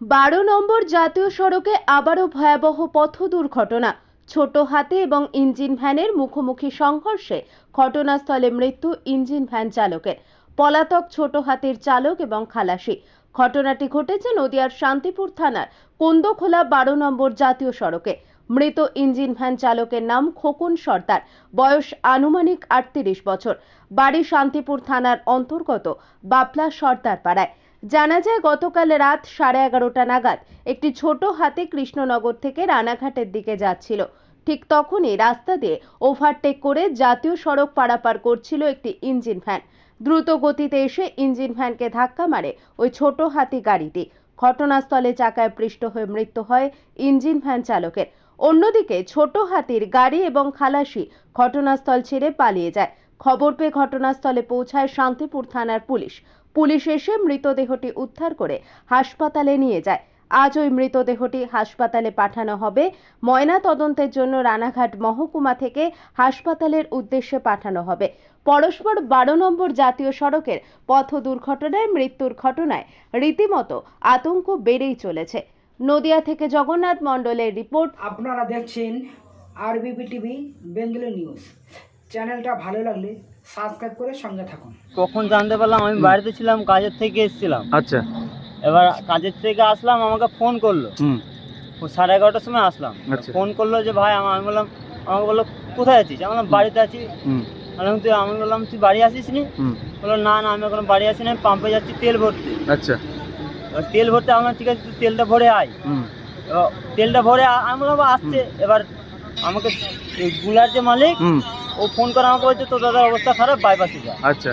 বারো নম্বর জাতীয় সড়কে আবারও ভয়াবহ পথ দুর্ঘটনা। ছোট হাতে এবং ইঞ্জিন ভ্যানের মুখোমুখি সংঘর্ষে ঘটনাস্থলে মৃত্যু ইঞ্জিন ভ্যান চালকের। পলাতক ছোট হাতির চালক এবং খালাসি। ঘটনাটি ঘটেছে নদিয়ার শান্তিপুর থানার কুন্দখোলা বারো নম্বর জাতীয় সড়কে। মৃত ইঞ্জিন ভ্যান চালকের নাম খোকন সর্দার। বয়স আনুমানিক আটত্রিশ বছর। বাড়ি শান্তিপুর থানার অন্তর্গত বাপলা সর্দার পাড়ায় জানা যায়, গতকাল রাত সাড়ে এগারোটা নাগাদ একটি ছোট হাতি কৃষ্ণনগর থেকে রানাঘাটের দিকে যাচ্ছিল। ঠিক তখনই রাস্তা দিয়ে ওভারটেক করে জাতীয় সড়ক পারাপার করছিল একটি ইঞ্জিন ভ্যান। দ্রুত গতিতে এসে ইঞ্জিন ভ্যানকে ধাক্কা মারে ওই ছোট হাতি গাড়িটি। ঘটনাস্থলে চাকায় পৃষ্ঠ হয়ে মৃত্যু হয় ইঞ্জিন ভ্যান চালকের। অন্যদিকে ছোট হাতির গাড়ি এবং খালাসি ঘটনাস্থল ছেড়ে পালিয়ে যায়। খবর পেয়ে ঘটনাস্থলে পৌঁছায় শান্তিপুর থানার পুলিশ। পুলিশ এসে মৃতদেহটি উদ্ধার করে হাসপাতালে নিয়ে যায়। আজ ওই মৃতদেহটি হাসপাতালে পাঠানো হবে। ময়না তদন্তের জন্য রানাঘাট মহকুমা থেকে হাসপাতালের উদ্দেশ্যে পাঠানো হবে। পরস্পর বারো নম্বর জাতীয় সড়কের পথ দুর্ঘটনায় মৃত্যুর ঘটনায় রীতিমতো আতঙ্ক বেড়েই চলেছে। নদিয়া থেকে জগন্নাথ মণ্ডলের রিপোর্ট। আপনারা দেখছেন আরবিপি টিভি বেঙ্গলি নিউজ। চ্যানেলটা ভালো লাগলে সাবস্ক্রাইব করে সঙ্গে থাকুন। কখন জানতে পারলাম আমি বাড়িতে ছিলাম কাজের থেকে এসেছিলাম। আচ্ছা। এবার কাজের থেকে আসলাম আমাকে ফোন করল। সাড়ে এগারোটার সময় আসলাম। আচ্ছা। ফোন করল যে ভাই আমা- আমি বললাম আমাকে বলল কোথায় আছিস? আমি বললাম বাড়িতে আছি। হুম। আমি বললাম, তুই আমি বললাম তুই বাড়ি আসিস নি বলল না না আমি এখন বাড়ি আসি না আমি পাম্পে যাচ্ছি তেল ভরতে। আচ্ছা। তেল ভরতে আমার ঠিক আছে তেলটা ভরে আয়। তেলটা ভরে আমরা আমি আসছে। এবার আমাকে গুলার যে মালিক ও ফোন করে আমাকে বলছে তোর দাদার অবস্থা খারাপ বাইপাসে যা। আচ্ছা।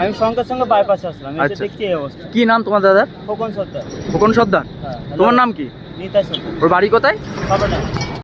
আমি সঙ্গে সঙ্গে বাইপাসে আসলাম। আচ্ছা। দেখছি এই অবস্থা। কি নাম তোমার দাদার? ফোকন সর্দার। ফোকন সর্দার? হ্যাঁ তোমার নাম কি? নিতাই সর্দার। ওর বাড়ি কোথায়? খবর